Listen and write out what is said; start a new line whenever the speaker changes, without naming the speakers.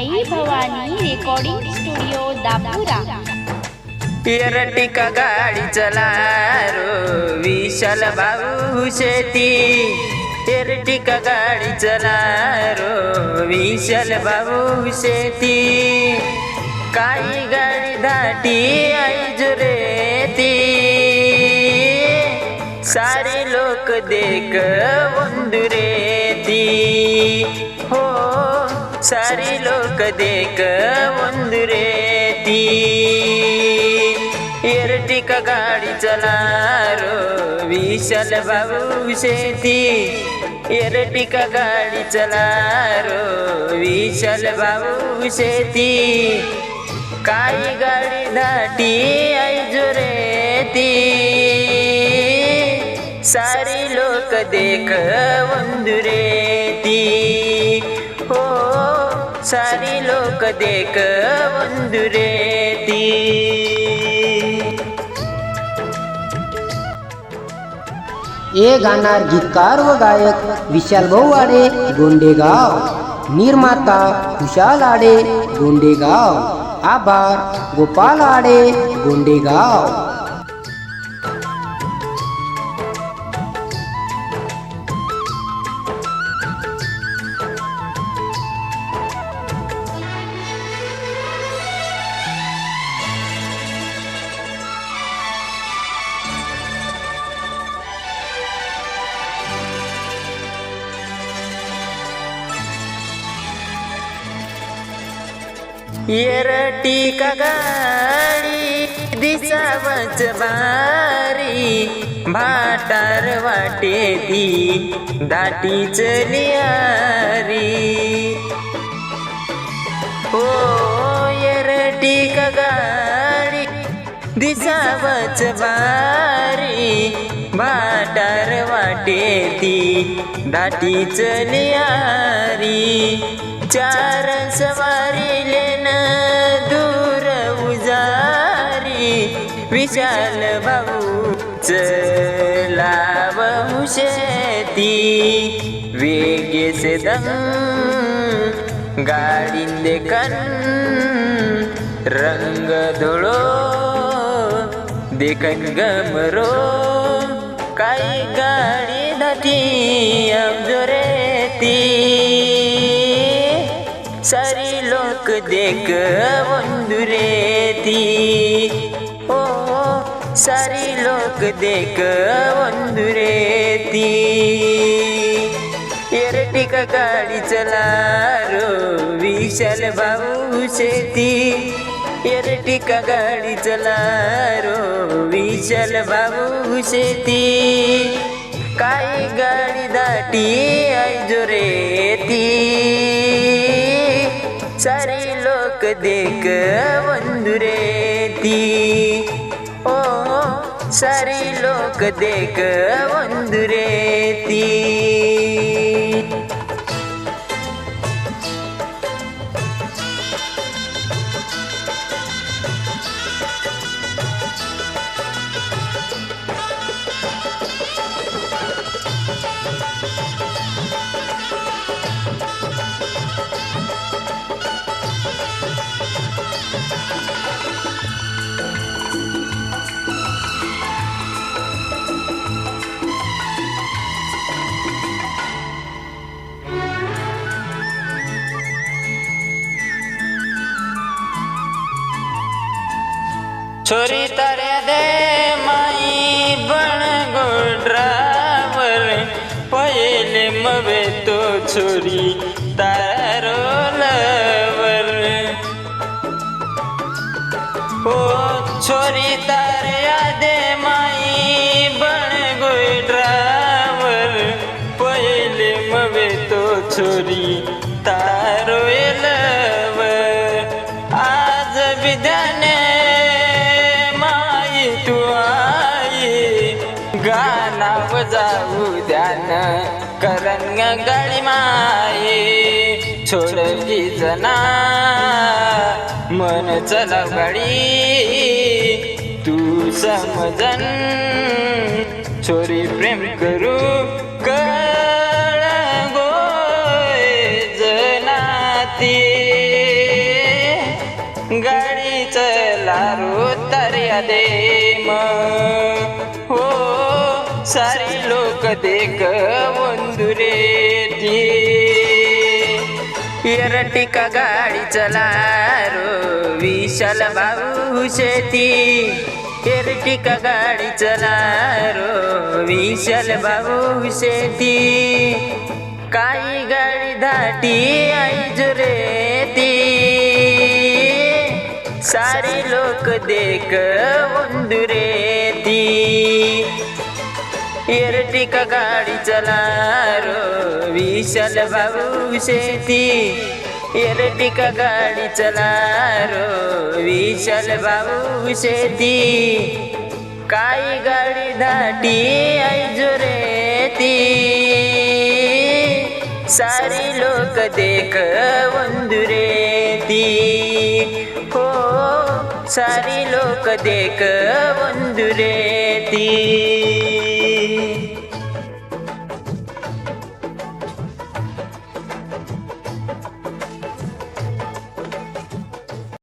आई Bhavani recording studio दापुरा
Ertiga गाडी चला रो विशाल भाऊ शेती एरटिका गाडी चला रो विशाल भाऊ शेती काही गाडी धाटी आई ती सारे लोक देख ती हो सारी लोक देख ती. एरटिका गाडी ಗಾಡಿ ಚಲಾರೋ विशाल भाऊ शेती. एरटिका गाडी चला विशाल भाऊ शेती. काही गाडी धाटी आई ती सारी लोक देख ती. सारी लोक देख ती
ए गाणार गीतकार व गायक विशाल भाऊ आडे गोंडेगाव। निर्माता खुशाल आडे गोंडेगाव। आभार गोपाल आडे गोंडेगाव।
येरटी कगाडी दिसावच बारी. भाटार वाटे ती दाटीच लियारी ओ हो येरटी कगाडी दिसावच बारी. भाटार वाटे ती दाटीच लियारी चार सवारी विशाल भाऊ चलाव शेती वेगे से दम गाडी देखन रंग धुळो देखन गमरो काही गाडी धाटी ती सारी लोक देख ती ओ सारी लोक देख ती एरटिका गाडी चला रो विशाल भाऊ शेती. एरटिका गाडी चला रो विशाल भाऊ शेती. काही गाडी दाटी आई ती. सारे लोक देख ती ओ सारे लोक देख ती छोरी तारे दे माई बण गोड्रावर. पहिले मवे तो छोरी तारो लवर हो छोरी तारे दे माई बण गोड्रावर. पहिले मवे तो छोरी तारो लवर आज विद्या जाऊ ध्यान करन गाडी माये छोडली जना. मन चला गाडी तू समजन. छोरी प्रेम करू. सारी लोक देख मुंदुरे एरटिका गाडी चला रो विशाल भाऊ शेती. एरटिका गाडी चला रो विशाल भाऊ शेती. काही गाडी धाटी आईज रे ती सारी लोक देख मुंदुरे ती. एरटिका गाडी चलारो विशाल भाऊ शेती. एरटिका गाडी चलारो विशाल भाऊ शेती. काही गाडी दाटी ऐजो रे ती सारी लोक देख वंदुरे ती हो सारी लोक देख वंदुरे ती